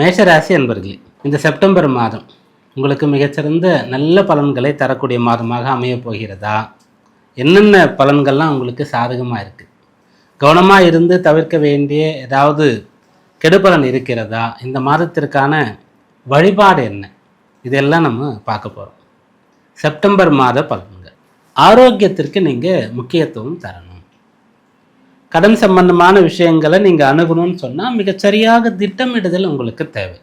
மேஷராசி அன்பர்களே இந்த செப்டம்பர் மாதம் உங்களுக்கு மிகச்சிறந்த நல்ல பலன்களை தரக்கூடிய மாதமாக அமைய போகிறதா? என்னென்ன பலன்கள்லாம் உங்களுக்கு சாதகமாக இருக்குது கவனமாக இருந்து தவிர்க்க வேண்டிய ஏதாவது கெடுபலன் இருக்கிறதா? இந்த மாதத்திற்கான வழிபாடு என்ன? இதெல்லாம் நம்ம பார்க்க போகிறோம் செப்டம்பர் மாத பலன்கள். ஆரோக்கியத்திற்கு நீங்கள் முக்கியத்துவம் தரணும். கடன் சம்பந்தமான விஷயங்களை நீங்கள் அணுகணும்னு சொன்னால் மிகச்சரியாக திட்டமிடுதல் உங்களுக்கு தேவை.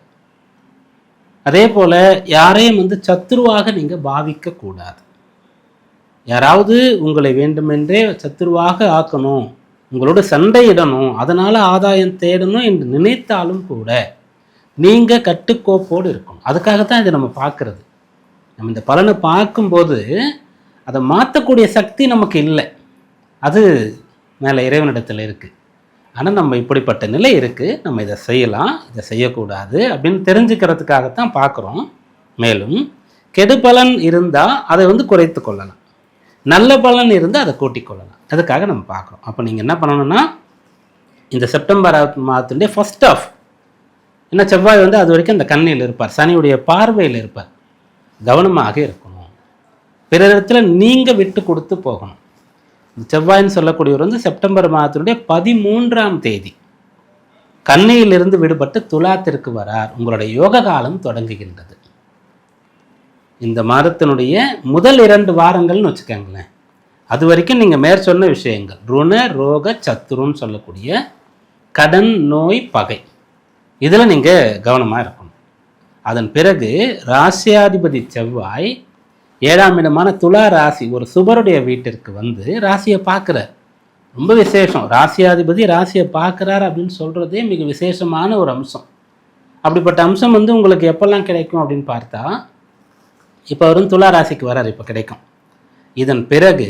அதே போல் யாரையும் வந்து சத்துருவாக நீங்கள் பாவிக்கக்கூடாது யாராவது உங்களை வேண்டுமென்றே சத்துருவாக ஆக்கணும் உங்களோட சண்டையிடணும் அதனால் ஆதாயம் தேடணும் என்று நினைத்தாலும் கூட நீங்கள் கட்டுக்கோப்போடு இருக்கணும். அதுக்காகத்தான் இதை நம்ம பார்க்குறது. நம்ம இந்த பலனை பார்க்கும்போது அதை மாற்றக்கூடிய சக்தி நமக்கு இல்லை. அது மேலே இறைவனிடத்தில் இருக்குது ஆனால் நம்ம இப்படிப்பட்ட நிலை இருக்குது நம்ம இதை செய்யலாம். இதை செய்யக்கூடாது அப்படின்னு தெரிஞ்சுக்கிறதுக்காகத்தான் பார்க்குறோம். மேலும் கெடு பலன் இருந்தால் அதை வந்து குறைத்து கொள்ளலாம். நல்ல பலன் இருந்தால் அதை கூட்டிக் கொள்ளலாம். அதுக்காக நம்ம பார்க்குறோம். அப்போ நீங்கள் என்ன பண்ணணும்னா இந்த செப்டம்பர் மாதத்துடைய ஃபர்ஸ்ட் ஆஃப் ஏன்னா செவ்வாய் வந்து அது வரைக்கும் அந்த கண்ணியில் இருப்பார். சனியுடைய பார்வையில் இருப்பார். கவனமாக இருக்கணும். பிற இடத்துல நீங்கள் விட்டு கொடுத்து போகணும். செவ்வாய்ன்னு சொல்லக்கூடியவர் வந்து செப்டம்பர் மாதத்தினுடைய பதிமூன்றாம் தேதி. கண்ணியிலிருந்து விடுபட்டு துலாத்திற்கு வரார். உங்களுடைய யோக காலம் தொடங்குகின்றது. இந்த மாதத்தினுடைய முதல் இரண்டு வாரங்கள்னு வச்சுக்கோங்களேன். அது வரைக்கும் நீங்கள் மேற் சொன்ன விஷயங்கள். ருண ரோக சத்துருன்னு சொல்லக்கூடிய கடன் நோய் பகை. இதில் நீங்கள் கவனமாக இருக்கணும். அதன் பிறகு ராசியாதிபதி செவ்வாய் ஏழாம் இடமான துலா ராசி ஒரு சுபருடைய வீட்டிற்கு வந்து ராசியை பார்க்குறார். ரொம்ப விசேஷம். ராசியாதிபதி ராசியை பார்க்குறார் அப்படின்னு சொல்கிறதே மிக விசேஷமான ஒரு அம்சம். அப்படிப்பட்ட அம்சம் வந்து உங்களுக்கு எப்போல்லாம் கிடைக்கும் அப்படின்னு பார்த்தா இப்போ அவரும் துலா ராசிக்கு வரார் இப்போ கிடைக்கும். இதன் பிறகு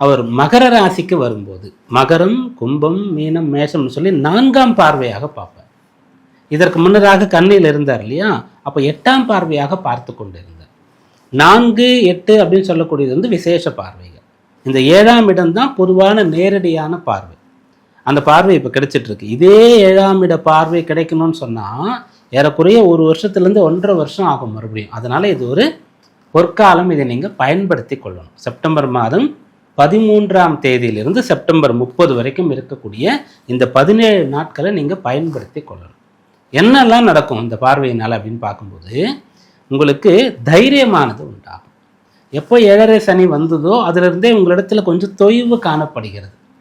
அவர் மகர ராசிக்கு வரும்போது மகரம் கும்பம் மீனம் மேஷம்னு சொல்லி நான்காம் பார்வையாக பார்ப்பார். இதற்கு முன்னதாக கண்ணில் இருந்தார் இல்லையா? அப்போ எட்டாம் பார்வையாக பார்த்து கொண்டிருந்தார். நான்கு எட்டு அப்படின்னு சொல்லக்கூடியது வந்து விசேஷ பார்வைகள். இந்த ஏழாம் இடம் தான் பொதுவான நேரடியான பார்வை. அந்த பார்வை இப்போ கிடைச்சிட்டு இருக்கு இதே ஏழாம் இட பார்வை கிடைக்கணும்னு சொன்னால் ஏறக்குறைய ஒரு வருஷத்துலேருந்து ஒன்றரை வருஷம் ஆகும் மறுபடியும். அதனால் இது ஒரு பொற்காலம் இதை நீங்கள் பயன்படுத்தி கொள்ளணும். செப்டம்பர் மாதம் பதிமூன்றாம் தேதியிலிருந்து செப்டம்பர் முப்பது வரைக்கும் இருக்கக்கூடிய இந்த பதினேழு நாட்களை நீங்கள் பயன்படுத்தி கொள்ளணும். என்னெல்லாம் நடக்கும் இந்த பார்வையினால் அப்படின்னு பார்க்கும்போது உங்களுக்கு தைரியமானது உண்டாகும். எப்போ ஏழரை சனி வந்ததோ அதிலிருந்தே உங்களிடத்தில் கொஞ்சம் தொய்வு காணப்படுகிறது.